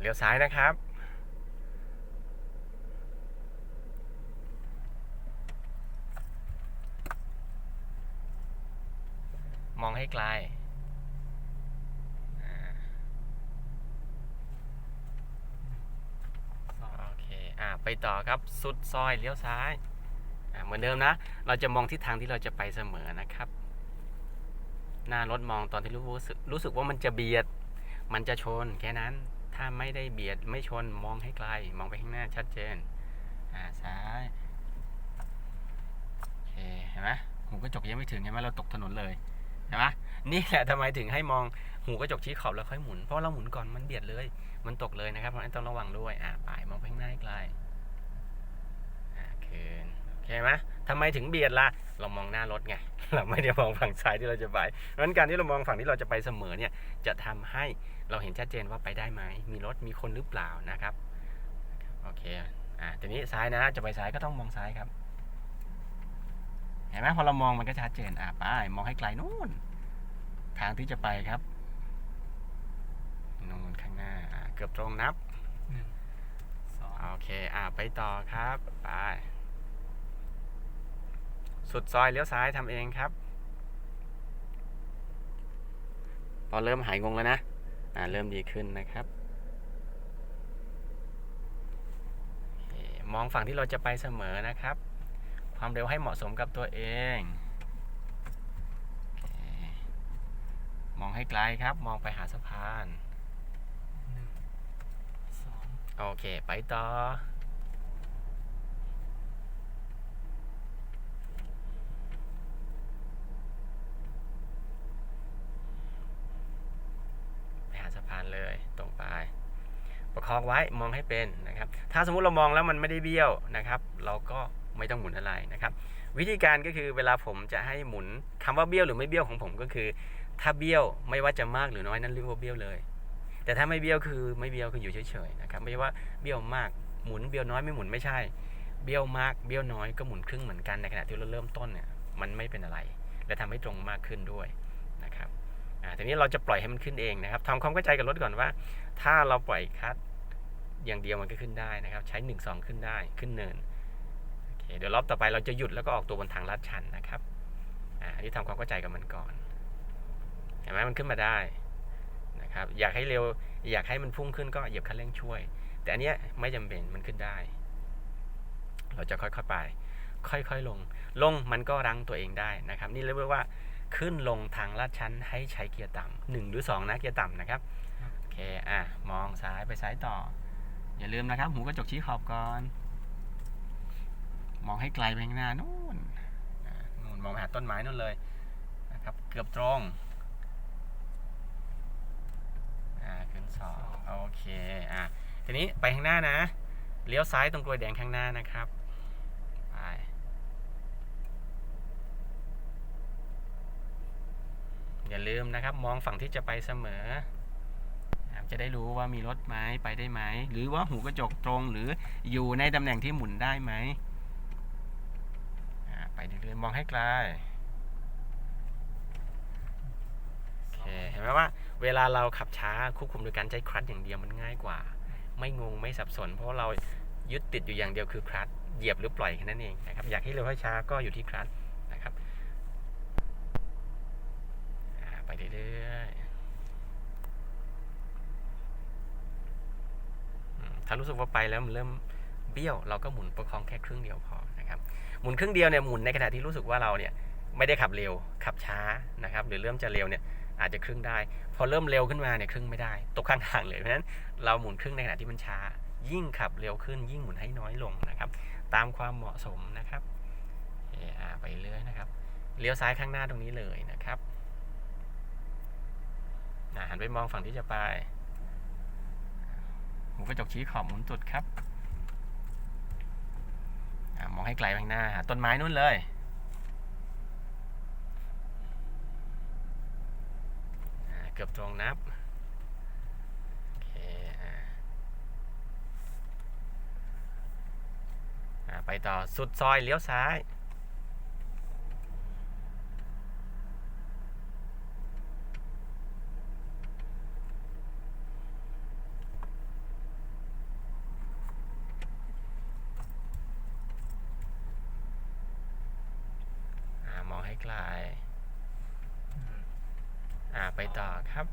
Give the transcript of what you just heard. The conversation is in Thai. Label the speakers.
Speaker 1: เลี้ยวซ้ายนะครับ มองให้ไกลโอเคไปต่อครับสุดซอยเลี้ยวซ้าย เหมือนเดิมนะ เราจะมองทิศทางที่เราจะไปเสมอนะครับ หน้ารถมองตอนที่รู้สึกรู้สึกว่ามันจะเบียด มันจะชนแค่นั้น ถ้าไม่ได้เบียดไม่ชนมองให้ไกล มองไปข้างหน้าชัดเจน อ่าซ้ายโอเคเห็นไหมหูกระจกยังไม่ถึงเห็นไหมเราตกถนนเลยเห็นไหมนี่แหละทำไมถึงให้มองหูกระจกชี้ขอบแล้วค่อยหมุนเพราะเราหมุนก่อนมันเบียดเลย มันตกเลยนะครับเพราะฉะนั้นต้องระวังด้วยอ่าไปมองไปข้างหน้าไกลอ่าคืนโอเคไหมทำไมถึงเบียดล่ะเรามองหน้ารถไง เราไม่ได้มองฝั่งซ้ายที่เราจะไปเพราะฉะนั้นการที่เรามองฝั่งที่เราจะไปเสมอเนี่ยจะทำให้เราเห็นชัดเจนว่าไปได้ไหมมีรถมีคนหรือเปล่านะครับโอเคอ่าทีนี้ซ้ายนะจะไปซ้ายก็ต้องมองซ้ายครับเห็นไหมพอเรามองมันก็ชัดเจนอ่าไปมองให้ไกลนู่น ทางที่จะไปครับนู่นข้างหน้าอ่าเกือบตรงนับ
Speaker 2: หนึ่งสอง
Speaker 1: โอเคอ่าไปต่อครับไป สุดซอยเลี้ยวซ้ายทำเองครับพอเริ่มหายงงแล้วนะอ่าเริ่มดีขึ้นนะครับ มองฝั่งที่เราจะไปเสมอนะครับ ความเร็วให้เหมาะสมกับตัวเอง มองให้ไกลครับ มองไปหาสะพานโอเค ไปต่อ ไปหาสะพาน เลยตรงไปประคองไว้มองให้เป็นนะครับ ถ้าสมมุติเรามองแล้วมันไม่ได้เบี้ยวนะครับ เราก็ไม่ต้องหมุนอะไรนะครับ วิธีการก็คือเวลาผมจะให้หมุนคำว่าเบี้ยวหรือไม่เบี้ยวของผมก็คือ ถ้าเบี้ยวไม่ว่าจะมากหรือน้อยนั่นเรียกว่าเบี้ยวเลย แต่ถ้าไม่เบี้ยวคือไม่เบี้ยวคืออยู่เฉยๆนะครับไม่ใช่ว่าเบี้ยวมากหมุนเบี้ยวน้อยไม่หมุนไม่ใช่ เบี้ยวมากเบี้ยวน้อยก็หมุนครึ่งเหมือนกันในขณะที่เราเริ่มต้นเนี่ยมันไม่เป็นอะไร และทำให้ตรงมากขึ้นด้วย อ่าทีนี้เราจะปล่อยให้มันขึ้นเองนะครับทำความเข้าใจกับรถก่อนว่า ถ้าเราปล่อยคัดอย่างเดียวมันก็ขึ้นได้นะครับ ใช้1 2ขึ้นได้ขึ้นเนินโอเคเดี๋ยวรอบต่อไปเราจะหยุดแล้วก็ออกตัวบนทางลาดชันนะครับอ่าอันนี้ทำความเข้าใจกับมันก่อนเห็นไหมมันขึ้นมาได้นะครับ อยากให้เร็วอยากให้มันพุ่งขึ้นก็เหยียบคันเร่งช่วย แต่อันเนี้ยไม่จำเป็นมันขึ้นได้ เราจะค่อยๆไป ค่อยๆลง ลงมันก็รั้งตัวเองได้นะครับ นี่เรียกว่า ขึ้นลงทางลาดชันให้ใช้เกียร์ต่ำหนึ่งหรือสองนะเกียร์ต่ำนะครับโอเคอะมองซ้ายไปซ้ายต่อ อย่าลืมนะครับหูกระจกชี้ขอบก่อน มองให้ไกลไปข้างหน้านู่นอะนู่นมองไปหาต้นไม้นู่นเลยนะครับ เกือบตรงอ่าขึ้นสองโอเคอะทีนี้ไปข้างหน้านะเลี้ยวซ้ายตรงกลวยแดงข้างหน้านะครับไป อย่าลืมนะครับ มองฝั่งที่จะไปเสมอ จะได้รู้ว่ามีรถไหมไปได้ไหม หรือว่าหูกระจกตรงหรืออยู่ในตำแหน่งที่หมุนได้ไหมไปเรื่อยๆมองให้ไกลโอเคเห็นไหมว่าเวลาเราขับช้าควบคุมโดยการใช้คลัตช์อย่างเดียวมันง่ายกว่า ไม่งงไม่สับสน เพราะเรายึดติดอยู่อย่างเดียวคือคลัตช์เหยียบหรือปล่อยแค่นั้นเองนะครับอยากให้เร็วให้ช้าก็อยู่ที่คลัตช์นะครับอ่าไป เรื่อยๆถ้ารู้สึกว่าไปแล้วมันเริ่มเบี้ยว เราก็หมุนประคองแค่ครึ่งเดียวพอนะครับหมุนครึ่งเดียวเนี่ยหมุนในขณะที่รู้สึกว่าเราเนี่ยไม่ได้ขับเร็วขับช้านะครับ หรือเริ่มจะเร็วเนี่ยอาจจะครึ่งได้ พอเริ่มเร็วขึ้นมาเนี่ยครึ่งไม่ได้ ตกข้างทางเลยเพราะฉะนั้นเราหมุนครึ่งในขณะที่มันช้า ยิ่งขับเร็วขึ้น ยิ่งหมุนให้น้อยลงนะครับ ตามความเหมาะสมนะครับโออไปเรื่อยนะครับเลี้ยวซ้ายข้างหน้าตรงนี้เลยนะครับ หันไปมองฝั่งที่จะไปหูกระจกชี้ขอบหมุนตุดครับอมองให้ไกลไปหน้าหาต้นไม้นู่นเลยเกือบตรงนับโอเคไปต่อสุดซอยเลี้ยวซ้าย ไก ลาย อ่าไปต่อครับ